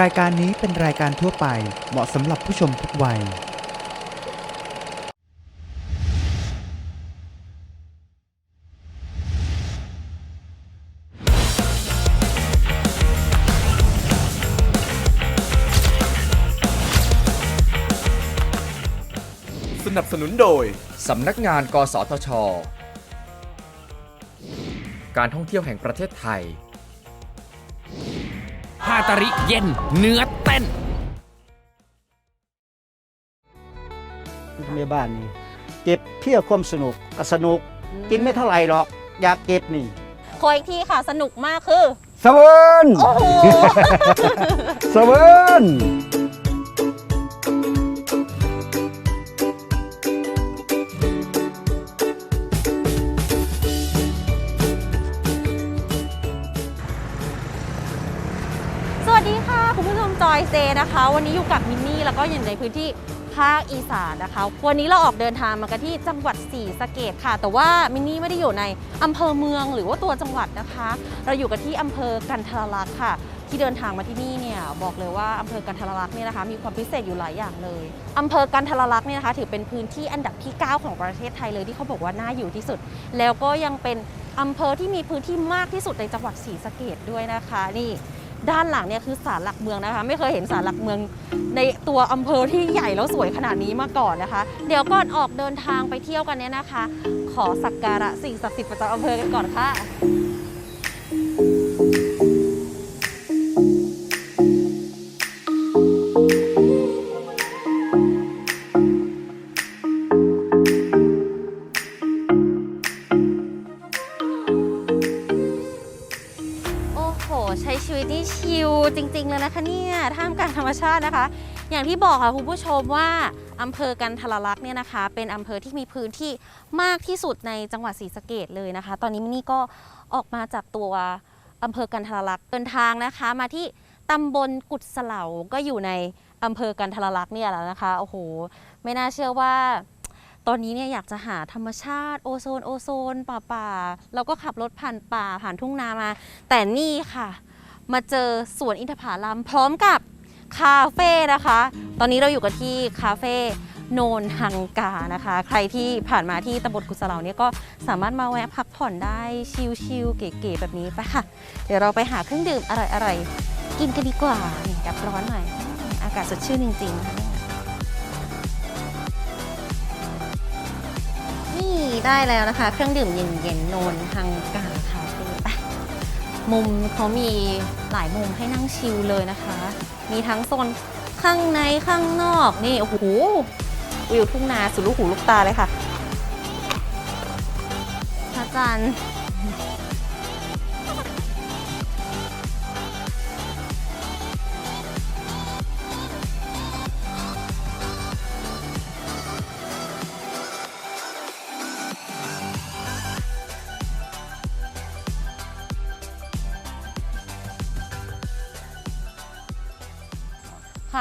รายการนี้เป็นรายการทั่วไปเหมาะสำหรับผู้ชมทุกวัย สนับสนุนโดย สำนักงาน กสทช การท่องเที่ยวแห่งประเทศไทยาตาริเย็น เนื้อเต้น แม่บ้านนี่เก็บเพื่อความสนุกก็สนุก กินไม่เท่าไหร่หรอก อยากเก็บนี่ ขออีกทีค่ะ สนุกมากคือสเวิร์นโอ้โหสเวิร์น นะคะ วันนี้อยู่กับมินนี่แล้วก็อยู่ในพื้นที่ภาคอีสานนะคะ วันนี้เราออกเดินทางมากันที่จังหวัดศรีสะเกดค่ะ แต่ว่ามินนี่ไม่ได้อยู่ในอำเภอเมืองหรือว่าตัวจังหวัดนะคะ เราอยู่กันที่อำเภอกันทรลักษณ์ค่ะ ที่เดินทางมาที่นี่เนี่ยบอกเลยว่าอำเภอกันทรลักษณ์เนี่ยนะคะมีความพิเศษอยู่หลายอย่างเลยอำเภอกันทรลักษณ์เนี่ยนะคะถือเป็นพื้นที่อันดับที่ 9 ของประเทศไทยเลยที่เขาบอกว่าน่าอยู่ที่สุด แล้วก็ยังเป็นอำเภอที่มีพื้นที่มากที่สุดในจังหวัดศรีสะเกดด้วยนะคะนี่ ด้านหลังเนี่ยคือศาลหลักเมืองนะคะ ไม่เคยเห็นศาลหลักเมืองในตัวอำเภอที่ใหญ่แล้วสวยขนาดนี้มาก่อนนะคะ เดี๋ยวก่อนออกเดินทางไปเที่ยวกันเนี่ยนะคะ ขอสักการะสิ่งศักดิ์สิทธิ์ประจำอำเภอกันก่อนค่ะ ชาตินะคะ อย่างที่บอกค่ะคุณผู้ชมว่าอำเภอกันทรลักษณ์เนี่ยนะคะ เป็นอำเภอที่มีพื้นที่มากที่สุดในจังหวัดศรีสะเกดเลยนะคะ ตอนนี้มินนี่ก็ออกมาจากตัวอำเภอกันทรลักษณ์เดินทางนะคะ มาที่ตำบลกุดเสลาก็อยู่ในอำเภอกันทรลักษณ์เนี่ยแหละนะคะโอ้โหไม่น่าเชื่อว่าตอนนี้เนี่ยอยากจะหาธรรมชาติโอโซนโอโซนป่าป่าๆแล้วก็ขับรถผ่านป่าผ่านทุ่งนามา แต่นี่ค่ะ มาเจอสวนอินทผลัมพร้อมกับ คาเฟ่นะคะ ตอนนี้เราอยู่กันที่คาเฟ่โนนฮังกานะคะ ใครที่ผ่านมาที่ตำบลกุศลาเนี่ยก็สามารถมาแวะพักผ่อนได้ชิลๆเก๋ๆแบบนี้ไปค่ะ เดี๋ยวเราไปหาเครื่องดื่มอร่อยๆกินกันดีกว่านี่ดับร้อนหน่อย อากาศสดชื่นจริงๆนะคะนี่ได้แล้วนะคะ เครื่องดื่มเย็นๆโนนฮังกาคาเฟ่ไป มุมเขามีหลายมุมให้นั่งชิลเลยนะคะ มีทั้งโซนข้างในข้างนอกนี่โอ้โหวิวทุ่งนาสุดลูกหูลูกตาเลยค่ะพระจันทร์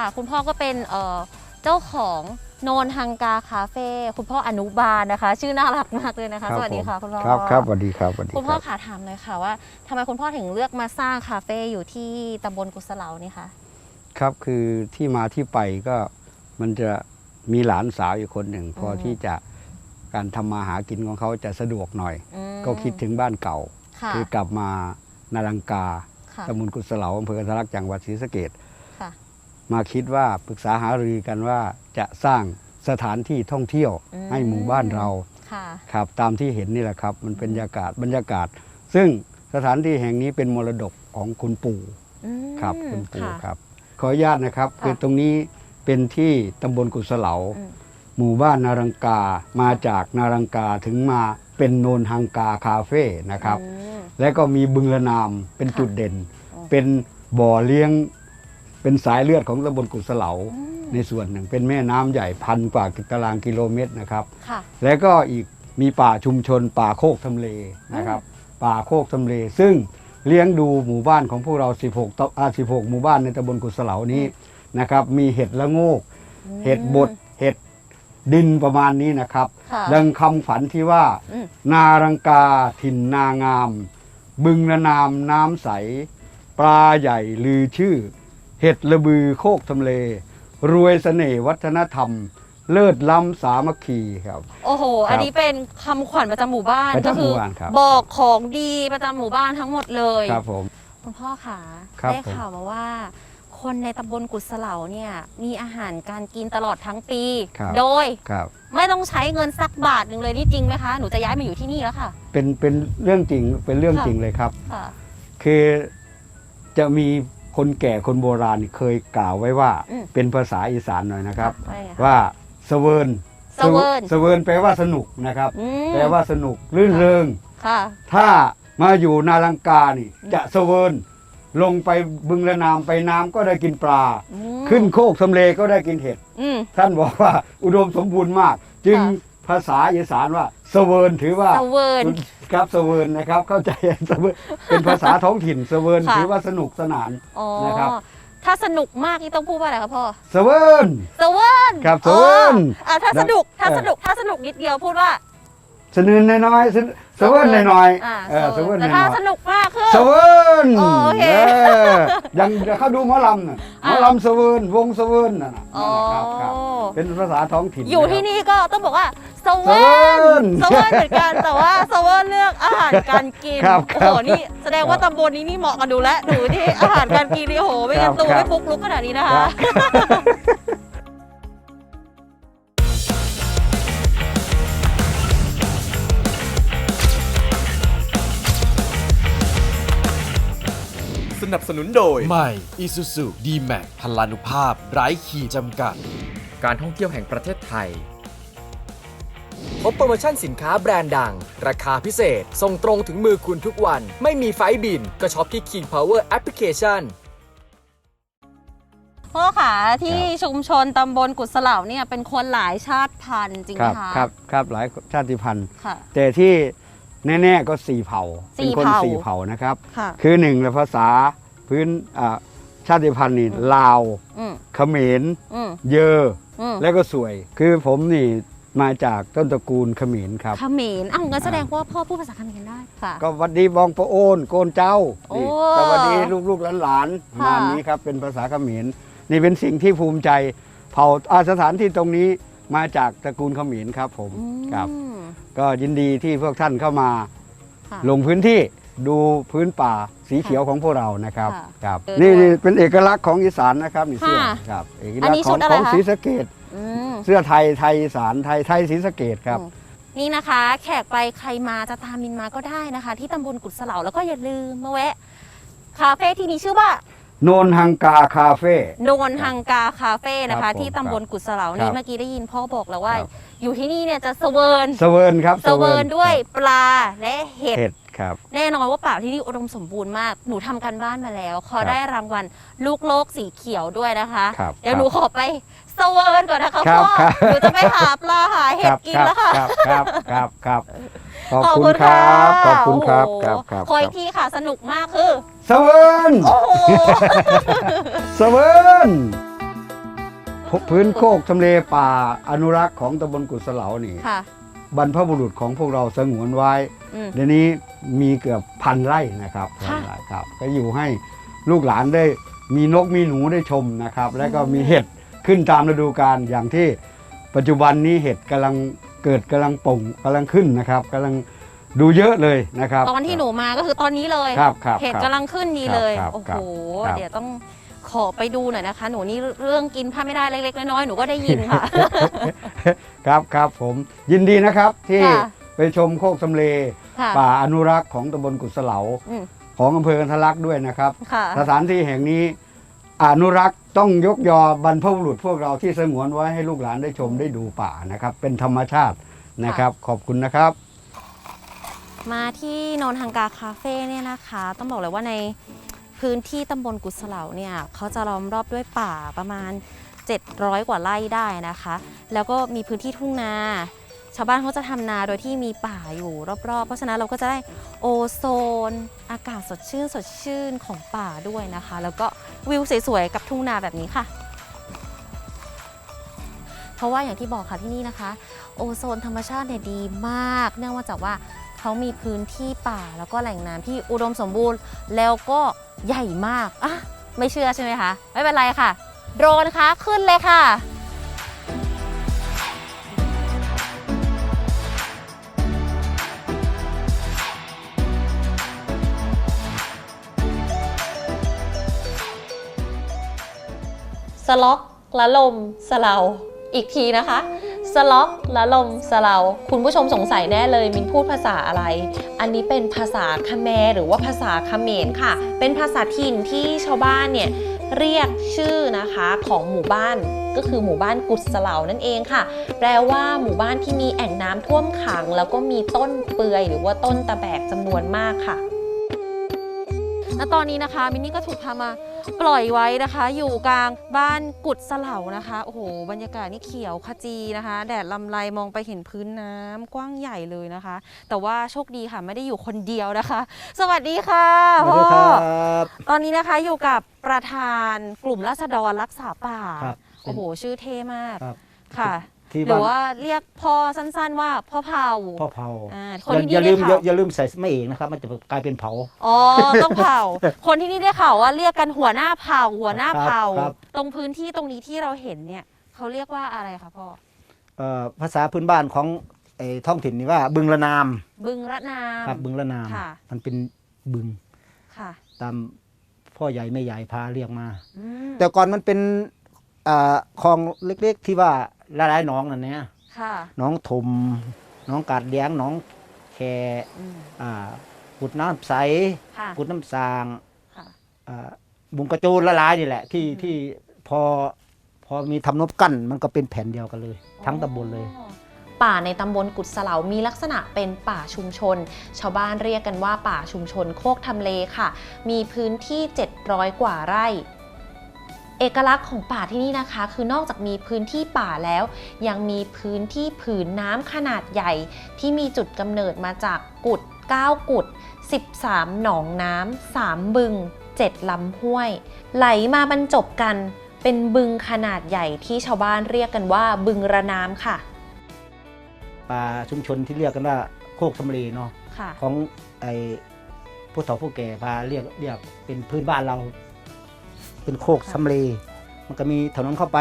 ค่ะ คุณพ่อก็เป็นเอ่อเจ้าของโนนฮังกาคาเฟ่คุณพ่ออนุบาลนะคะ ชื่อน่ารักมากเลยนะคะ สวัสดีค่ะคุณพ่อครับครับสวัสดีครับสวัสดีคุณคพ่อรับขาถามเลยค่ะว่าทำไมคุณพ่อถึงเลือกมาสร้างคาเฟ่อยู่ที่ตำบลกุศลานี่คะครับคือที่มาที่ไปก็มันจะมีหลานสาวอยู่คนหนึ่ง พอที่จะการทำมาหากินของเขาจะสะดวกหน่อยอืมก็คิดถึงบ้านเก่าค่ะคือกลับมานารังกาค่ะตำบลกุศลาอำเภอกันทรลักษณ์จังหวัดศรีสะเกดค่ะ มาคิดว่าปรึกษาหารือกันว่าจะสร้างสถานที่ท่องเที่ยวอืมให้หมู่บ้านเราค่ะครับตามที่เห็นนี่แหละครับ มันเป็นบรรยากาศบรรยากาศ ซึ่งสถานที่แห่งนี้เป็นมรดกของคุณปู่อืมครับคุณปู่ะครับ ขออนุญาตนะครับค่ะคือตรงนี้เป็นที่ตำบลกุศลาอืมหมู่บ้านนารังกามาจากนารังกาถึงมาเป็นโนนฮังกาคาเฟ่นะครับอืมและก็มีบึงละนามเป็นค่ะจุดเด่นอ๋อเป็นบ่อเลี้ยง เป็นสายเลือดของตำบลกุศลาอืมในส่วนหนึ่งเป็นแม่น้ำใหญ่พันกว่าตารางกิโลเมตรนะครับ ค่ะ และก็อีกมีป่าชุมชน ป่าโคกทำเลนะครับ ป่าโคกทำเล ซึ่งเลี้ยงดูหมู่บ้านของพวกเรา 16ตอ่า16 หมู่บ้านในตำบลกุศลานี้นะครับ มีเห็ดละโงก เห็ดบดเห็ดดินประมาณนี้นะครับ ค่ะดังคำฝันที่ว่า อืม นารังกาถิ่นนางาม บึงละนามน้ำใส ปลาใหญ่ลือชื่อ เห็ดระบือโคกทำเล รวยเสน่ห์วัฒนธรรม เลิศล้ำสามัคคีครับ โอ้โหครับอันนี้เป็นคำขวัญประจำหมู่บ้านประจำก็คืหมู่บ้านครับ บอกของดีประจำหมู่บ้านทั้งหมดเลย ครับผม คุณพ่อขาครับได้ผม ข่าวมาว่า คนในตำบลกุศเหลาเนี่ยมีอาหารการกินตลอดทั้งปี ครับโดยครับ ไม่ต้องใช้เงินสักบาทหนึ่งเลยนี่จริงไหมคะ หนูจะย้ายมาอยู่ที่นี่แล้วค่ะ เป็นเป็นเรื่องจริงเป็นเรื่องค่ะ จริงเลยครับ ค่ะ คือจะมี คนแก่คนโบราณเคยกล่าวไว้ว่าอืม เป็นภาษาอีสานหน่อยนะครับ ว่าไงคะ ว่าเสเวิร์นเสเวิร์น เสเวิร์นแปลว่าสนุกนะครับ อืมแปลว่าสนุกรื่นเริง ค่ะ ถ้ามาอยู่นาลังกานี่ จะเสเวิร์นลงไปบึงระนามไปน้ำก็ได้กินปลา อืมขึ้นโคกสำเลก็ได้กินเห็ด อืม ท่านบอกว่าอุดมสมบูรณ์มาก จึงค่ะ ภาษาอีสานว่าเสเวิร์นถือว่า เสเวิร์น ครับเสเวิร์นนะครับ เข้าใจเสเวิร์นเป็นภาษาท้องถิ่นเสเวิร์นค่ะ ถือว่าสนุกสนาน อ๋อนะครับ ถ้าสนุกมากนี่ต้องพูดว่าอะไรคะพ่อเสเวิร์นเสเวิร์นครับเสเวิร์นอ๋ออะถ้าสนุกถ้าเออสนุกถ้าสนุกนิดเดียวพูดว่า สนืนน้อยๆเส เสเวิร์นน้อยอ่าๆเออเสเวิร์นแต่น้ถ้าอยสนุกมากคือๆเสเวิร์นอ๋อโอเคเออยังเขาดูหมอลำน่ะหมอลำเสเวิร์นวงเสเวิร์นน่ะนะอ๋อครับครับเป็นภาษาท้องถิ่นอยู่นะครับที่นี่ก็ต้องบอกว่าสเสเวิเวิร์ร์นนสเวิร์นเหมือนกันแต่ว่าสเวิร์นเลือกอาหารการกินครับโอ้ครัโหบนี่แสดงว่าตำบลนี้นี่เหมาะกันดูแลวดูที่อาหารการกินนี่โอ้โหไม่งั้นครับตูครัไม่บฟุกลุกขนาดนี้นะครัคะ นับสนุนโดย ใหม่ Isuzu D-Max พลานุภาพ ไร้ขีดจำกัด การท่องเที่ยวแห่งประเทศไทย พบโปรโมชั่นสินค้าแบรนด์ดัง ราคาพิเศษ ส่งตรงถึงมือคุณทุกวัน ไม่มีไฟล์บิน ก็ช็อปที่ King Power Application พ่อขาที่ชุมชนตำบลกุศเหลาเนี่ยเป็นคนหลายชาติพันธุ์จริงคไหมรับคะครับครับหลายชาติพันธุ์ ค่ะ แต่ที่แน่ ๆ ก็สี่เผ่า สี่เป็นคนเผ่า สี่เผ่านะครับ ค่ะ คือหนึ่งละภาษา พื้นอ่าชาติพันธุ์นี่ลาวอืมเขมรอืมเยออืมและก็สวย คือผมนี่มาจากต้นตระกูลเขมรครับเขมรอ้าวงั้นแสดงว่าพ่อพูดภาษาเขมรได้ค่ะ ก็หวัดดีบองประโอนโกนเจ้านี่โอ้สวัสดีลูกๆหลานๆประค่ะมาณนี้ครับเป็นภาษาเขมรนี่เป็นสิ่งที่ภูมิใจเผ่าอาสถานที่ตรงนี้มาจากตระกูลเขมรครับผมอืมครับ ก็ยินดีที่พวกท่านเข้ามาค่ะลงพื้นที่ดูพื้นป่า สีเขียวของพวกเรานะครับค่ะครับเออนี่ด้วยนี่เป็นเอกลักษณ์ของอีสานนะครับนี่เสื้อค่ะครับเอกอัลันกนี้ษณ์ขชุองดอะไรของคะศรีสะเกดอืมเสื้อไทยไทยอีสานไทยไทยศรีสะเกดครับอืมนี่นะคะ แขกไปใครมาจะตามมินมาก็ได้นะคะ ที่ตำบลกุศเหลาแล้วก็อย่าลืมมาแวะ คาเฟ่ที่มีชื่อว่าโนนฮังกาคาเฟ่โนนฮังกาคาเฟ่นะครัคะบผมที่ตำบลกุศเหลาครันี่บเมื่อกี้ได้ยินพ่อบอกแล้วว่าครับอยู่ที่นี่เนี่ยจะเสเวิร์นเสเวิร์นครับเสเวิร์นด้วยปลาและเห็ดเห็ด ครับ แน่นอนว่าป่าที่นี่อุดมสมบูรณ์มาก หนูทำการบ้านมาแล้ว ขอครับได้รางวัลลูกโลกสีเขียวด้วยนะคะ ครับเดี๋ยวครับหนูขอไปเสเวิร์นก่อนนะคะครัพ่บอ ครับ หนูจะไปหาปลาหาเห็ดกินแล้วค่ะรับครับครับครับขอบคุณครับ ขอบคุณครับโอ้โหครับครับขออีกทีค่ะ สนุกมากคือเสเวิร์นโอ้โหเสเวิร์นพื้นโคกทำเลป่าอนุรักษ์ของตำบลกุศเหลานี่ ค่ะ บรรพบุรุษของพวกเราสงวนไว้อืมเดี๋ยวนี้มีเกือบพันไร่นะครับค่ะพันไร่ครับ ก็อยู่ให้ลูกหลานได้มีนกมีหนูได้ชมนะครับ แล้วก็มีเห็ดขึ้นตามฤดูกาลอย่างที่ปัจจุบันนี้เห็ดกำลังเกิดกำลังป่งกำลังขึ้นนะครับกำลังดูเยอะเลยนะครับ ตอนที่หนูมาก็คือตอนนี้เลยครับครับเห็ดครับกำลังขึ้นดีเลยครับโอ้ครัโหบครับเดี๋ยวต้อง ขอไปดูหน่อยนะคะ หนูนี่เรื่องกินพลาดไม่ได้เล็กๆน้อยๆหนูก็ได้ยินค่ะ ครับครับผมยินดีนะครับที่ค่ะไปชมโคกสำเลค่ะป่าอนุรักษ์ของตำบลกุศเหลา อืมของอำเภอกันทะลักด้วยนะครับ ค่ะ สถานที่แห่งนี้อนุรักษ์ต้องยกยอบรรพบุรุษพวกเราที่สงวนไว้ให้ลูกหลานได้ชมได้ดูป่านะครับ เป็นธรรมชาตินะครับ ขอบคุณนะครับ มาที่โนนทังกาคาเฟ่เนี่ยนะคะ ต้องบอกเลยว่าใน พื้นที่ตำบลกุศเหลาเนี่ยเขาจะล้อมรอบด้วยป่าประมาณ 700 กว่าไร่ได้นะคะ แล้วก็มีพื้นที่ทุ่งนาชาวบ้านเขาจะทำนาโดยที่มีป่าอยู่รอบๆ เพราะฉะนั้นเราก็จะได้โอโซน อากาศสดชื่นสดชื่นของป่าด้วยนะคะ แล้วก็วิวสวยๆ กับทุ่งนาแบบนี้ค่ะ เพราะว่าอย่างที่บอกค่ะที่นี่นะคะ โอโซนธรรมชาติเนี่ยดีมาก เนื่องมาจากว่า เขามีพื้นที่ป่าแล้วก็แหล่งน้ำที่อุดมสมบูรณ์ แล้วก็ใหญ่มากอะไม่เชื่อใช่ไหมคะ ไม่เป็นไรค่ะ โดรนคะขึ้นเลยค่ะสล็อกละลมสลาอีกทีนะคะ สล็อกละลมสเลาคุณผู้ชมสงสัยแน่เลยมินพูดภาษาอะไร อันนี้เป็นภาษาคาแมร์หรือว่าภาษาคเขมรค่ะ เป็นภาษาถิ่นที่ชาวบ้านเนี่ยเรียกชื่อนะคะของหมู่บ้านก็คือหมู่บ้านกุดสเลานั่นเองค่ะ แปลว่าหมู่บ้านที่มีแอ่งน้ำท่วมขัง แล้วก็มีต้นเปือยหรือว่าต้นตะแบกจำนวนมากค่ะ และตอนนี้นะคะมินนี่ก็ถูกพามาปล่อยไว้นะคะ อยู่กลางบ้านกุดสเหลานะคะโอ้โหบรรยากาศนี่เขียวขจีนะคะ แดดลำไรมองไปเห็นพื้นน้ำกว้างใหญ่เลยนะคะ แต่ว่าโชคดีค่ะไม่ได้อยู่คนเดียวนะคะ สวัสดีค่ะสวัสดีคพ่อรับ ตอนนี้นะคะอยู่กับประธานกลุ่มราษฎรรักษาป่า ครับโอ้โห ชื่อเท่มาก ครับ ค่ะ ที่หรืบ้าอนว่าเรียกพ่อสั้นๆว่าพ่อเผาพ่อเผาอ่าคอนย่าที่อย่านี่ลืมได้อย่าข่าวอย่าลืมใส่ไม่เองนะครับ มันจะกลายเป็นเผา อ๋อต้องเผา คนที่นี่ได้ข่าวว่าเรียกกันหัวหน้าเผาหัวหน้าเผา ครับ ตรงพื้นที่ตรงนี้ที่เราเห็นเนี่ยเขาเรียกว่าอะไรคะพ่อเอ่อภาษาพื้นบ้านของไอ้ท้องถิ่นนี่ว่าบึงละนามบึงระนาม ครับบึงละนาม ค่ะ มันเป็นบึงค่ะตามพ่อใหญ่แม่ใหญ่พาเรียกมา อืมแต่ก่อนมันเป็นอ่าคลองเล็กๆที่ว่า ละลายหนองนั่นเนี่ยค่ะหน้องถมหน้องกาดเลี้ยงหน้องแคอืมอ่ากุดน้ำใสค่ะกุดน้ำสางค่ะ อ่าบุงกระโจนละลายนี่แหละ ที่ที่พอพอมีทำนบกั้นมันก็เป็นแผ่นเดียวกันเลย ทั้งตำบลเลยป่าในตำบลกุดสเหลามีลักษณะเป็นป่าชุมชน ชาวบ้านเรียกกันว่าป่าชุมชนโคกทำเลค่ะ มีพื้นที่ 700 กว่าไร่ เอกลักษณ์ของป่าที่นี่นะคะ คือนอกจากมีพื้นที่ป่าแล้ว ยังมีพื้นที่ผืนน้ำขนาดใหญ่ ที่มีจุดกำเนิดมาจากกุด 9 กุด 13 หนองน้ำ 3 บึง 7 ลำห้วย ไหลมาบรรจบกันเป็นบึงขนาดใหญ่ที่ชาวบ้านเรียกกันว่าบึงระน้ำค่ะ ป่าชุมชนที่เรียกกันว่าโคกทำเลเนาะค่ะของไอ้ผู้เฒ่าผู้แก่พาเรียกเรียกเป็นพื้นบ้านเรา เป็นโคกค่ะทำเลมันก็มีถนนเข้าไป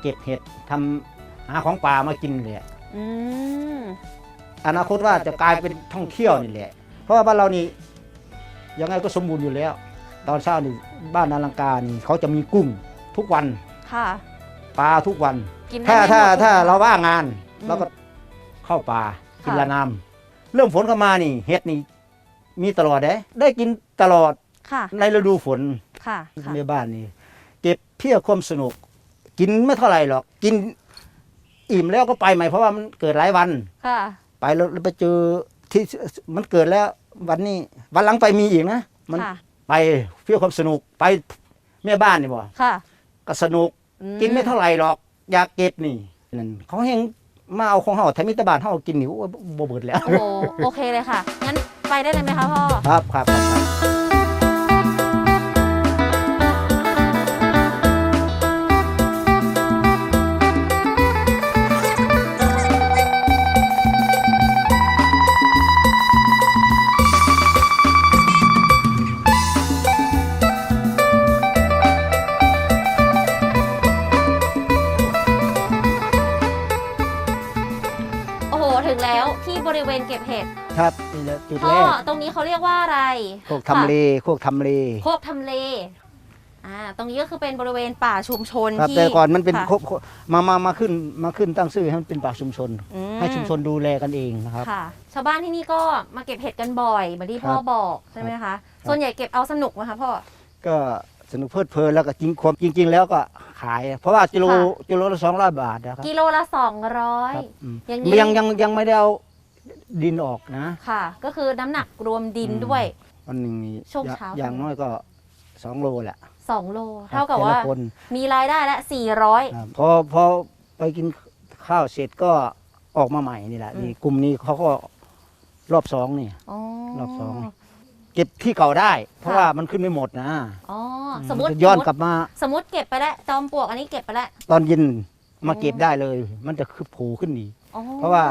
เก็บเห็ดทำหาของป่ามากินเลยอืมอนาคตว่าจะกลายเป็นท่องเที่ยวนี่แหละ เพราะว่าบ้านเรานี่ยังไงก็สมบูรณ์อยู่แล้ว ตอนเช้านี่บ้านนาลังกานี่เขาจะมีกุ้งทุกวันค่ะ ปลาทุกวัน กินได้ถ้าไม่หมด ถ้าเลยถ้าค่ะเราว่างงานอืมเราก็เข้าป่ากินค่ะ ละน้ำเริ่มฝนเข้ามานี่เห็ดนี่มีตลอดเด้ได้กินตลอดค่ะ ในฤดูฝน ค่ะค่ะในบ้านนี่เก็บเพื่อความสนุก กินไม่เท่าไหร่หรอกกินอิ่มแล้วก็ไปใหม่เพราะว่ามันเกิดหลายวันค่ะไปแล้วไปเจอที่มันเกิดแล้ววันนี้ วันหลังไปมีอีกนะมันค่ะไปเพื่อความสนุกไปแม่บ้านนี่บ่ค่ะก็สนุกอืกินไม่เท่าไหร่หรอก อยากเก็บนี่นั่นเขาเฮงมาเอาของเฮาแถมมิตรบานเฮากินนี่โอ้ยบ่เบิดแล้วโอ้โหโอเคเลยค่ะ งั้นไปได้เลยไหมคะพ่อ ครับครับครับ ครับนี่แหละจุดพ่แรอกตรงนี้เขาเรียกว่าอะไรโคกทำเลโคกทำเลโคกทำเลอ่าตรงนี้ก็คือเป็นบริเวณป่าชุมชนครับที่แต่ก่อนมันเป็นค่ะโคกโคกมามามาขึ้นมาขึ้นตั้งชื่อให้มันเป็นป่าชุมชน อืให้ชุมชนดูแลกันเองนะครับ ค่ะ ชาวบ้านที่นี่ก็มาเก็บเห็ดกันบ่อยเหมือนที่พ่อครับบอกใช่ไหมคะส่วนใหญ่เก็บเอาสนุกไหมคะพ่อ ก็สนุกเพลิดเพลินแล้วก็จริงความจริง ๆ แล้วก็ขาย เพราะว่ากิโลค่ะ กิโลละสองร้อยบาทนะครับกิโลละสองร้อย ครับอืมอย่างนี้ ยังยังยังไม่ได้เอา ดินออกนะ ค่ะ ก็คือน้ำหนักรวมดินอืม ด้วย วันหนึ่งนี่ช่วงอย่เช้า อย่างน้อยก็สองโลแหละ2 โลครับเท่ากับแต่ละว่าคนมีรายได้ละ 400 ครับพอพอไปกินข้าวเสร็จก็ออกมาใหม่นี่แหละอืม นี่กลุ่มนี้เขาก็รอบสองนี่ อ๋อรอบสอง เก็บที่เก่าได้ เพราะค่ะว่ามันขึ้นไม่หมดนะอ๋อสมมตินจะย้อนสมมุติกลับมา สมมติเก็บไปแล้วจอมปลวกอันนี้เก็บไปแล้ว ตอนเย็นมาอ๋อเก็บได้เลย มันจะคือผูขึ้นอีก อ๋อเพราะว่า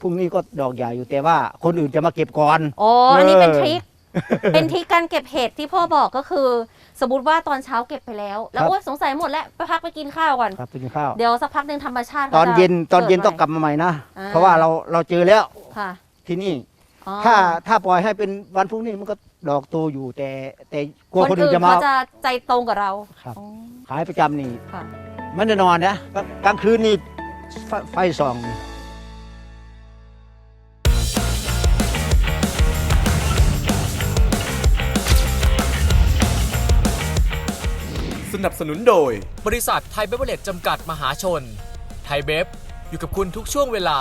พรุ่งนี้ก็ดอกใหญ่อยู่แต่ว่าคนอื่นจะมาเก็บก่อนโอ้อันนี้เป็นเออทริค เป็นทริคการเก็บเห็ดที่พ่อบอกก็คือ สมมติว่าตอนเช้าเก็บไปแล้ว แล้วครับ โอ๊ยสงสัยหมดแล้วไปพักไปกินข้าวก่อน ครับไปกินข้าว เดี๋ยวสักพักหนึ่งธรรมชาติตอนเย็นตอนเย็นกิดต้องกลับมาใหม่นะอ่าเพราะว่าเราเราเจอแล้วค่ะที่นี่ อ๋อถ้าถ้าปล่อยให้เป็นวันพรุ่งนี้มันก็ดอกโตอยู่แต่ แต่กลัวคนคนอื่อื่นนจะมา เขาจะใจตรงกับเราครับ อ๋อขายประจำนี่ค่ะ ไม่ได้นอนนะกลางกลางคืนนี่ไฟไฟส่อง สนับสนุนโดย บริษัทไทยเบเวอร์เลจจำกัดมหาชน ไทยเบฟอยู่กับคุณทุกช่วงเวลา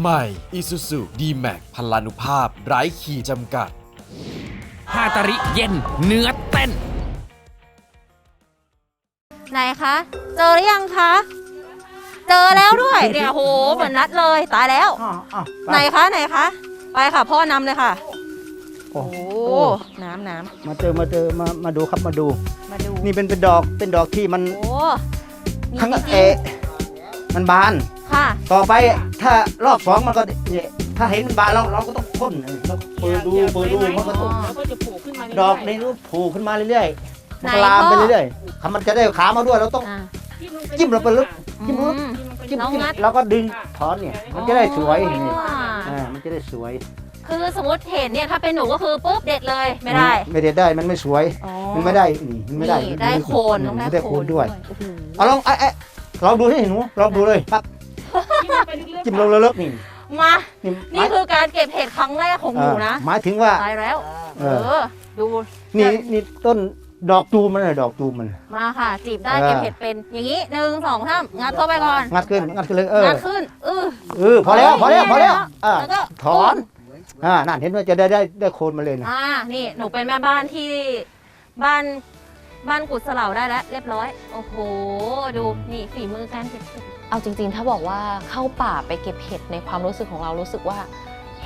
ใหม่ Isuzu D-Max พลานุภาพ ไร้ขีดจำกัด ฮาตาริเย็น เนื้อเต้น ไหนคะ เจอหรือยังคะ เจอแล้วด้วยเนี่ยโหเหมือนนัดเลยตายแล้วอ้าวอ้าวไปไหนคะไหนคะ ไปค่ะพ่อนำเลยค่ะ โอ้โอ้โอ้น้ำน้มาเจอมาเจอมามาดูครับมาดูำมาดู นี่เป็นเป็นดอกเป็นดอกที่มันโอ้มีทั้งจริงๆเอะมันบานค่ะ ต่อไปถ้ารอบสองมันก็เนี่ยถ้าเห็นมันบานเราเราก็ต้องพ่นเราเปิดดูเปิดดูมันก็ต้องดอกในรูปโผล่ขึ้นมาเรื่อยๆมันก็ไหนลามไปพ่อเรื่อยๆถ้ามันจะได้ขามาด้วยเราต้อง อ่าจิ้มลงไปลึก จิ้มลึกอืม จิ้มน้องจิ้มงัด แล้วก็ดึงถอนเนี่ยมันจะได้สวยอ๋อนี่อ่ามันจะได้สวย คือสมมติเห็นเนี่ยถ้าเป็นหนูก็คือปุ๊บเด็ดเลยไม่ได้ ไม่ได้ได้มันไม่สวย อ๋อมันไม่ได้นี่มันไม่ได้นี่ได้โคนต้องมันได้ได้โคโคนนด้วยโอ้โหเอาลองไอ้ไอ้ลองดูให้หนูลองดูเลยปั๊บจิ้มลงลึกๆนี่มา นี่นี่คือการเก็บเห็ดครั้งแรกของหนูนะอ่าหมายถึงว่า ตายแล้ว เอเออ อ ดูนี่นี่ต้นดอกตูมมันเลยดอกตูมมัน มาค่ะ จีบได้เออ เก็บเห็ดเป็น อย่างนี้หนึ่งสองสามงัดเข้าไปก่อนงัดขึ้นงัดขึ้นเลยเอองัดขึ้นเออ เออพอแล้วพอแล้วพอแล้วอ่าแล้วก็ถอน อ่านั่นเห็นว่าจะได้ได้ได้โคนมาเลยนะ อ่า นี่หนูเป็นแม่บ้านที่บ้านบ้านกุดสลาวได้แล้วเรียบร้อย โอ้โห ดูนี่ฝีมือการเก็บเห็ดเอาจริง ๆ ถ้าบอกว่าเข้าป่าไปเก็บเห็ดในความรู้สึกของเรารู้สึกว่า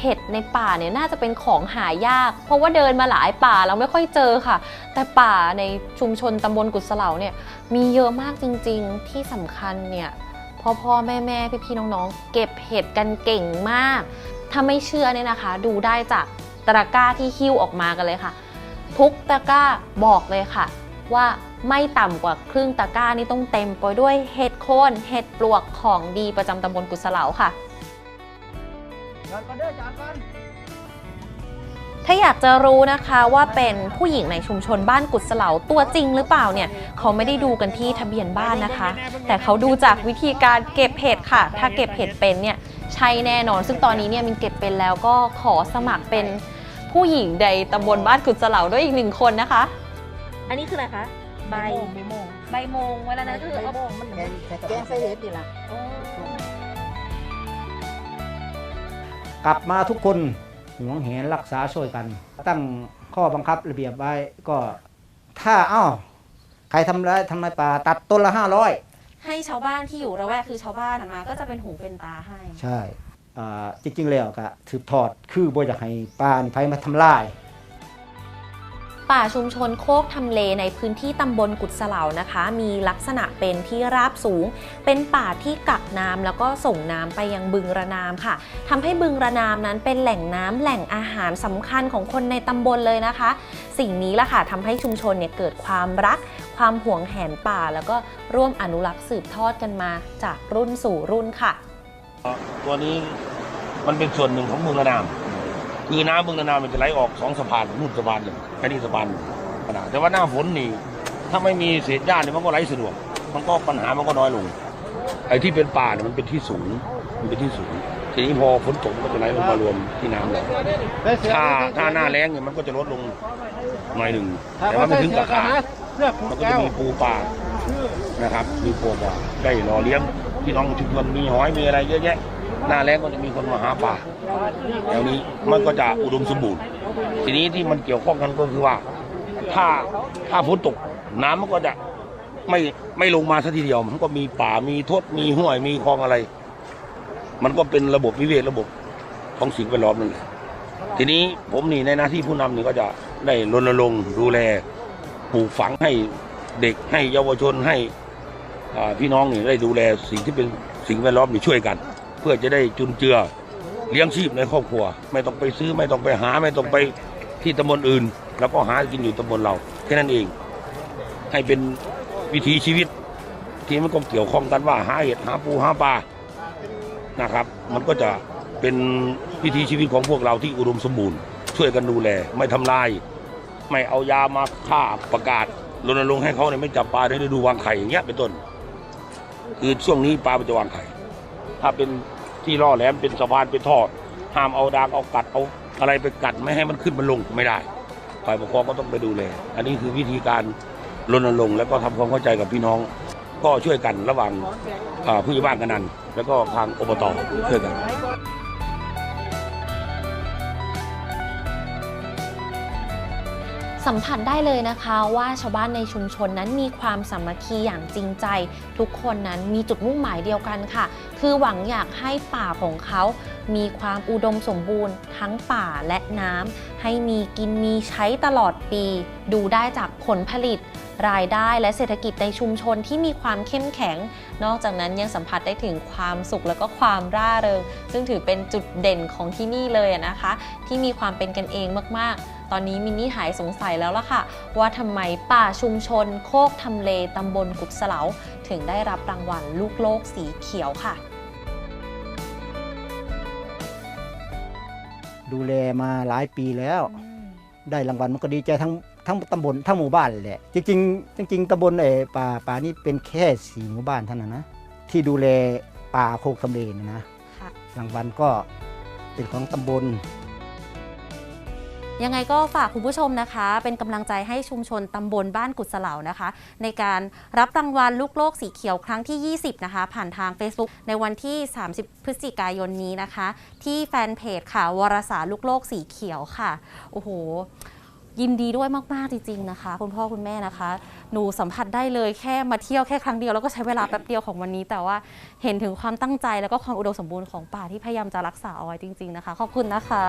เห็ดในป่าเนี่ยน่าจะเป็นของหายาก เพราะว่าเดินมาหลายป่าเราไม่ค่อยเจอค่ะ แต่ป่าในชุมชนตำบลกุศเหลาเนี่ยมีเยอะมากจริง ๆ ที่สำคัญเนี่ยพ่อพ่อแม่แม่พี่พี่ๆน้องๆ เก็บเห็ดกันเก่งมาก ถ้าไม่เชื่อเนี่ยนะคะ ดูได้จากตะกร้าที่หิ้วออกมากันเลยค่ะ ทุกตะกร้าบอกเลยค่ะ ว่าไม่ต่ำกว่าครึ่งตะกร้านี่ต้องเต็มไปด้วยเห็ดโคนเห็ดปลวกของดีประจำตำบลกุศเหลาค่ะถ้าอยากจะรู้นะคะว่าเป็นผู้หญิงในชุมชนบ้านกุดสเหลาตัวจริงหรือเปล่าเนี่ย เขาไม่ได้ดูกันที่ทะเบียนบ้านนะคะ แต่เขาดูจากวิธีการเก็บเห็ดค่ะ ถ้าเก็บเห็ดเป็นเนี่ย ใช่แน่นอน ซึ่งตอนนี้เนี่ยมินเก็บเป็นแล้วก็ขอสมัครเป็นผู้หญิงในตำบลบ้านกุดสเหลาด้วยอีกหนึ่งคนนะคะ อันนี้คืออะไรคะใบใบโมงใบโมงเวลานั้นคือเอาแกงใส่เห็ดนี่ล่ะกลับมาทุกคนหวงแหนรักษาช่วยกัน ตั้งข้อบังคับระเบียบไว้ก็ ถ้าอ้าวใครทำร้ายทำลายป่าตัดต้นละห้าร้อย ให้ชาวบ้านที่อยู่ระแวกคือชาวบ้านมา ก็จะเป็นหูเป็นตาให้ ใช่อ่าจริงๆแล้วก็ถือทอดคือบ่อยากให้ปานี่ไผมาทำลาย ป่าชุมชนโคกทำเลในพื้นที่ตำบลกุดสเหลานะคะ มีลักษณะเป็นที่ราบสูง เป็นป่าที่กักน้ำแล้วก็ส่งน้ำไปยังบึงระนามค่ะทำให้บึงระนามนั้นเป็นแหล่งน้ำแหล่งอาหารสำคัญของคนในตำบลเลยนะคะ สิ่งนี้ละค่ะทำให้ชุมชนเนี่ยเกิดความรัก ความห่วงแหนป่า แล้วก็ร่วมอนุรักษ์สืบทอดกันมาจากรุ่นสู่รุ่นค่ะ ตัวนี้มันเป็นส่วนหนึ่งของเมืองระนาม คือน้ำเมืองระนามมันจะไหลออกสองสะพานนู่นสะพานหนึ่งแค่นี้สะพานขนาดแต่ว่าหน้าฝนนี่ ถ้าไม่มีเศษหญ้าเนี่ยมันก็ไหลสะดวก มันก็ปัญหามันก็น้อยลง ไอ้ที่เป็นป่าเนี่ยมันเป็นที่สูง มันเป็นที่สูง ทีนี้พอฝนตกมันก็จะไหลลงมารวมที่น้ำเราถ้าถ้าหน้าแล้งเนี่ยมันก็จะลดลงหน่อยหนึ่ง แต่ว่าไม่ถึงกับขาดมันก็จะมีปูปลานะครับ มีปูปลาได้รอเลี้ยงพี่น้องชุมชนมีหอยมีอะไรเยอะแยะ หน้าแล้งก็จะมีคนมาหาปลา แถวนี้มันก็จะอุดมสมบูรณ์ ทีนี้ที่มันเกี่ยวข้องกันก็คือว่า ถ้าถ้าฝนตกน้ำมันก็จะไม่ไม่ลงมาสัทีเดียว มันก็มีป่ามีทดมีห้วยมีคลองอะไร มันก็เป็นระบบนิเวศระบบของสิ่งแวดล้อมนั่นแหละทีนี้ผมนี่ในหน้าที่ผู้นำนี่ก็จะได้รณรงค์ดูแลปลูกฝังให้เด็กให้เยาวชนให้พี่น้องนี่ได้ดูแลสิ่งที่เป็นสิ่งแวดล้อมนี่ช่วยกัน เพื่อจะได้จุนเจือ เลี้ยงชีพในครอบครัว ไม่ต้องไปซื้อไม่ต้องไปหาไม่ต้องไปที่ตำบลอื่น แล้วก็หากินอยู่ตำบลเราแค่นั้นเอง ให้เป็นวิถีชีวิต ที่มันก็เกี่ยวข้องกันว่าหาเห็ดหาปูหาปลานะครับ มันก็จะเป็นวิถีชีวิตของพวกเราที่อุดมสมบูรณ์ ช่วยกันดูแล ไม่ทำลาย ไม่เอายามาฆ่าประกาศรณรงค์ให้เขาเนี่ยไม่จับปลาในฤดูวางไข่อย่างเงี้ยเป็นต้นคือช่วงนี้ปลามันจะวางไข่ ถ้าเป็น ที่ล่อแหลมเป็นสะพานเป็นท่อห้ามเอาดางเอากัดเอาอะไรไปกัดไม่ให้มันขึ้นมันลงไม่ได้ฝ่ายปกครองก็ต้องไปดูแลอันนี้คือวิธีการรณรงค์แล้วก็ทำความเข้าใจกับพี่น้อง ก็ช่วยกันระหว่างผู้ใหญ่บ้านกันนันแล้วก็ทางอบตช่วยกัน สัมผัสได้เลยนะคะว่าชาวบ้านในชุมชนนั้นมีความสามัคคีอย่างจริงใจ ทุกคนนั้นมีจุดมุ่งหมายเดียวกันค่ะ คือหวังอยากให้ป่าของเขา มีความอุดมสมบูรณ์ ทั้งป่าและน้ำให้มีกินมีใช้ตลอดปี ดูได้จากผลผลิต รายได้และเศรษฐกิจในชุมชนที่มีความเข้มแข็ง นอกจากนั้นยังสัมผัสได้ถึงความสุขและก็ความร่าเริง ซึ่งถือเป็นจุดเด่นของที่นี่เลยนะคะ ที่มีความเป็นกันเองมากๆ ตอนนี้มินนี่หายสงสัยแล้วล่ะค่ะ ว่าทำไมป่าชุมชน โคกทำเลตำบลกุดสลาถึงได้รับรางวัลลูกโลกสีเขียวค่ะ ดูแลมาหลายปีแล้ว ได้รางวัลมันก็ดีใจทั้งทั้งตำบลทั้งหมู่บ้านเลยแหละ จริงๆจริงๆตำบลไอ้ป่าป่านี่เป็นแค่สี่หมู่บ้านเท่านั้นนะ ที่ดูแลป่าโคกทำเลเนยนะค่ะรางวัลก็เป็นของตำบล ยังไงก็ฝากคุณผู้ชมนะคะ เป็นกำลังใจให้ชุมชนตำบลบ้านกุดสลานะคะ ในการรับรางวัลลูกโลกสีเขียวครั้งที่ 20 นะคะ ผ่านทาง Facebook ในวันที่ 30 พฤศจิกายนนี้นะคะ ที่แฟนเพจค่ะวรสารลูกโลกสีเขียวค่ะ โอ้โหยินดีด้วยมาก ๆ จริง ๆ นะคะ คุณพ่อคุณแม่นะคะ หนูสัมผัสได้เลยแค่มาเที่ยวแค่ครั้งเดียว แล้วก็ใช้เวลาแป๊บเดียวของวันนี้ แต่ว่าเห็นถึงความตั้งใจแล้วก็ความอุดมสมบูรณ์ของป่าที่พยายามจะรักษาเอาไว้จริง ๆ นะคะ ขอบคุณนะคะ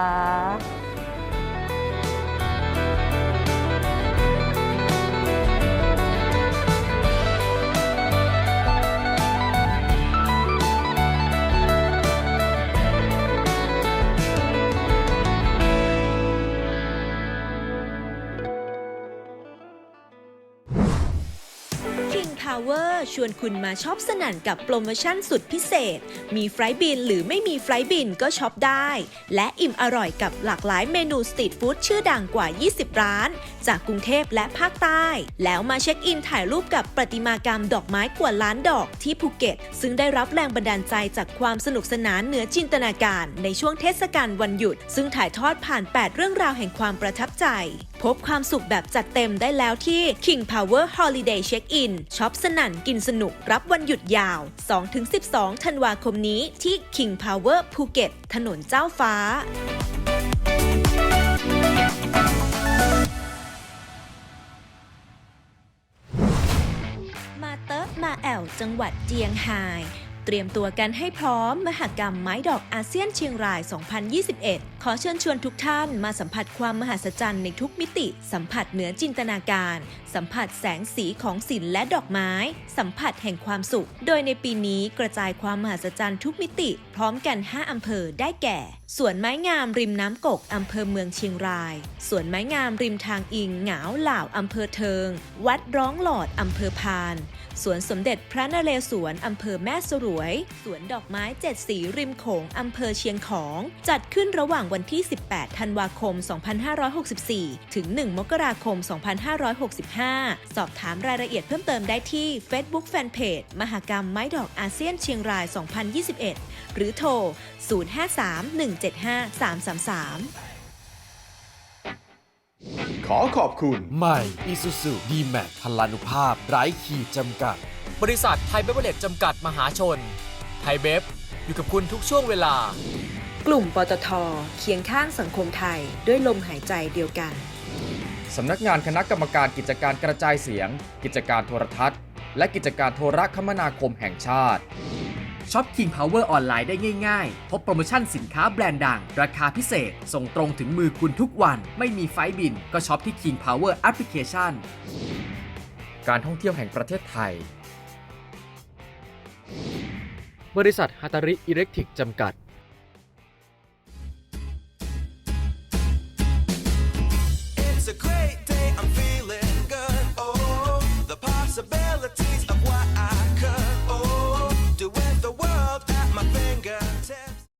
King Power ชวนคุณมาช็อปสนั่นกับโปรโมชั่นสุดพิเศษ มีไฟล์บินหรือไม่มีไฟล์บินก็ช็อปได้ และอิ่มอร่อยกับหลากหลายเมนูสตรีทฟู้ดชื่อดังกว่า 20 ร้าน จากกรุงเทพและภาคใต้ แล้วมาเช็คอินถ่ายรูปกับประติมากรรมดอกไม้กว่าล้านดอกที่ภูเก็ต ซึ่งได้รับแรงบันดาลใจจากความสนุกสนานเหนือจินตนาการ ในช่วงเทศกาลวันหยุด ซึ่งถ่ายทอดผ่าน 8 เรื่องราวแห่งความประทับใจ พบความสุขแบบจัดเต็มได้แล้วที่ King Power Holiday Check-in ช็อปสนั่นกินสนุกรับวันหยุดยาว 2-12 ธันวาคมนี้ที่ King Power ภูเก็ตถนนเจ้าฟ้ามาเตอะมาแอวจังหวัดเจียงไฮ้ เตรียมตัวกันให้พร้อม มหกรรมไม้ดอกอาเซียนเชียงราย 2021 ขอเชิญชวนทุกท่านมาสัมผัสความมหัศจรรย์ในทุกมิติ สัมผัสเหนือจินตนาการ สัมผัสแสงสีของศิลป์และดอกไม้ สัมผัสแห่งความสุข โดยในปีนี้กระจายความมหัศจรรย์ทุกมิติ พร้อมกัน 5 อำเภอได้แก่ สวนไม้งามริมน้ำกกอำเภอเมืองเชียงราย สวนไม้งามริมทางอิงเหงาเหล่าอำเภอเทิง วัดร้องหลอดอำเภอพาน สวนสมเด็จพระนเรศวรอำเภอแม่สรุวย สวนดอกไม้เจ็ดสีริมโขงอำเภอเชียงของ จัดขึ้นระหว่างวันที่ 18 ธันวาคม 2564 ถึง 1 มกราคม 2565 สอบถามรายละเอียดเพิ่มเติมได้ที่ Facebook Fanpage มหกรรมไม้ดอกอาเซียนเชียงราย 2021 หรือโทร 053-175-333ขอขอบคุณ ใหม่ Isuzu D-Max พลานุภาพ ไร้ขีดจำกัด บริษัทไทยเบเวอร์เรจจำกัดมหาชน ไทยเบฟอยู่กับคุณทุกช่วงเวลา กลุ่มปตทเคียงข้างสังคมไทยด้วยลมหายใจเดียวกัน สำนักงานคณะกรรมการกิจการกระจายเสียง กิจการโทรทัศน์ และกิจการโทรคมนาคมแห่งชาติช็อป King Power ออนไลน์ได้ง่ายๆ พบโปรโมชั่นสินค้าแบรนด์ดัง ราคาพิเศษ ส่งตรงถึงมือคุณทุกวัน ไม่มีไฟล์บิน ก็ช็อปที่ King Power Application การท่องเที่ยวแห่งประเทศไทย บริษัทฮาตาริอิเล็กทริกจำกัด